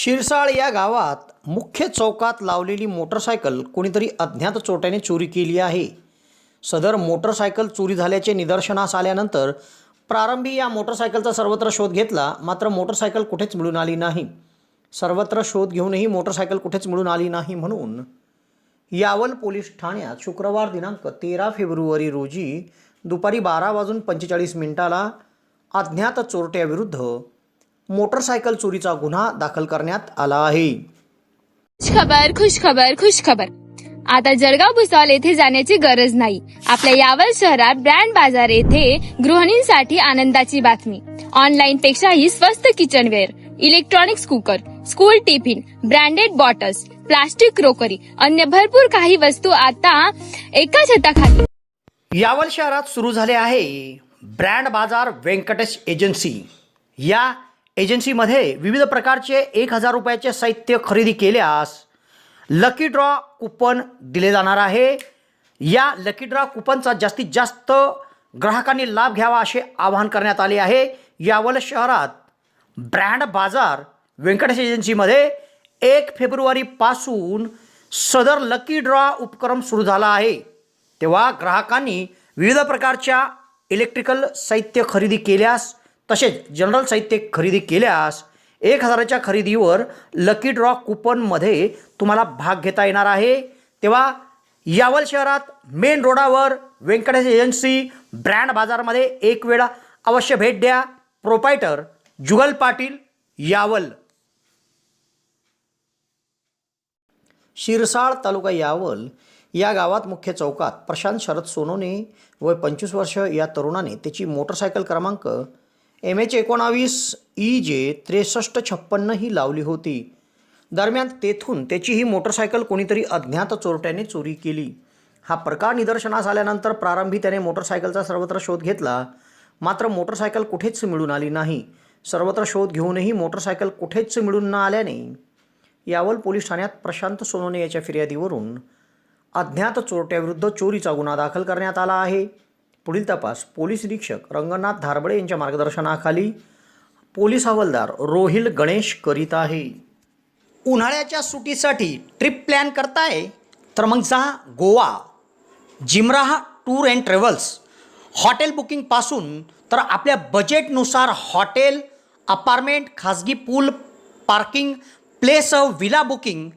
शिरसाळ या गावात मुख्य चौकात लावलेली मोटरसायकल कोणीतरी अज्ञात चोरट्याने चोरी केली आहे. सदर मोटरसायकल चोरी झाल्याचे निदर्शनास आल्यानंतर प्रारंभी या मोटरसायकलचा सर्वत्र शोध घेतला मात्र मोटरसायकल कुठेच मिळून आली नाही. सर्वत्र शोध घेऊनही मोटरसायकल कुठेच मिळून आली नाही म्हणून यावल पोलीस ठाण्यात शुक्रवार दिनांक तेरा फेब्रुवारी रोजी दुपारी बारा वाजून पंचेचाळीस मिनिटाला अज्ञात चोरट्याविरुद्ध मोटरसायकल चोरीचा गुन्हा दाखल करण्यात आला आहे. खुश खबर खुश खबर खुश खबर आता जळगाव भुसावळ येथे जाण्याची गरज नाही. आपल्या यावल शहरात ब्रँड बाजार येथे गृहिणींसाठी आनंदाची बातमी. ऑनलाईन पेक्षाही स्वस्त kitchenware electronics cooker school tiffin branded bottles plastic crockery अन्य भरपूर काही वस्तू आता एका छताखाली. यावल शहरात सुरू झाले आहे. ब्रँड बाजार व्यंकटेश एजन्सी. या एजन्सीमध्ये विविध प्रकारचे एक हजार रुपयाचे साहित्य खरेदी केल्यास लकी ड्रॉ कुपन दिले जाणार आहे. या लकी ड्रॉ कुपनचा जास्तीत जास्त ग्राहकांनी लाभ घ्यावा असे आवाहन करण्यात आले आहे. यावल शहरात ब्रँड बाजार व्यंकटेश एजन्सीमध्ये एक फेब्रुवारीपासून सदर लकी ड्रॉ उपक्रम सुरू झाला आहे. तेव्हा ग्राहकांनी विविध प्रकारच्या इलेक्ट्रिकल साहित्य खरेदी केल्यास तसेच जनरल साहित्य खरेदी केल्यास एक हजाराच्या खरेदीवर लकी ड्रॉ कुपनमध्ये तुम्हाला भाग घेता येणार आहे. तेव्हा यावल शहरात मेन रोडावर व्यंकटेश एजन्सी ब्रँड बाजारमध्ये एक वेळा अवश्य भेट द्या. प्रोपायटर जुगल पाटील यावल. शिरसाळ तालुका यावल या गावात मुख्य चौकात प्रशांत शरद सोनोने वय पंचवीस वर्ष या तरुणाने त्याची मोटरसायकल क्रमांक एम एच एकोणावीस ई जे त्रेसष्ट छप्पन्न ही लावली होती. दरम्यान तेथून त्याची ही मोटरसायकल कोणीतरी अज्ञात चोरट्याने चोरी केली. हा प्रकार निदर्शनास आल्यानंतर प्रारंभी त्याने मोटरसायकलचा सर्वत्र शोध घेतला. मात्र मोटरसायकल कुठेच मिळून आली नाही. सर्वत्र शोध घेऊनही मोटरसायकल कुठेच मिळून न आल्याने यावल पोलीस ठाण्यात प्रशांत सोनोने याच्या फिर्यादीवरून अज्ञात चोरट्याविरुद्ध चोरीचा गुन्हा दाखल करण्यात आला आहे. पुढील तपास. पोलीस निरीक्षक रंगनाथ धारबळे यांच्या मार्गदर्शनाखाली पोलीस हवालदार रोहिल गणेश करीत आहे. उन्हाळ्याच्या सुटीसाठी ट्रिप प्लॅन करताय? तर मग जा Goa. Jimraha tour and travels. Hotel बुकिंगपासून तर आपल्या बजेटनुसार हॉटेल अपार्टमेंट खाजगी pool parking place villa booking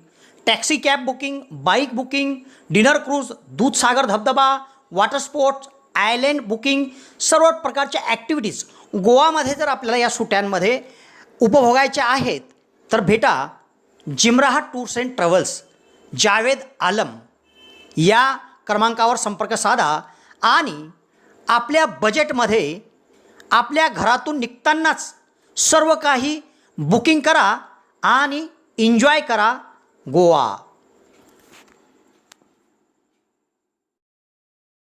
taxi cab booking bike booking dinner cruise Dudhsagar धबधबा वॉटर स्पोर्ट्स आयलँड बुकिंग सर्व प्रकारच्या ॲक्टिव्हिटीज गोवामध्ये जर आपल्याला या सुट्यांमध्ये उपभोगायच्या आहेत तर भेटा Jimraha tours and travels Javed Alam या क्रमांकावर संपर्क साधा आणि आपल्या बजेटमध्ये आपल्या घरातून निघतानाच सर्व काही बुकिंग करा आणि एन्जॉय करा गोवा.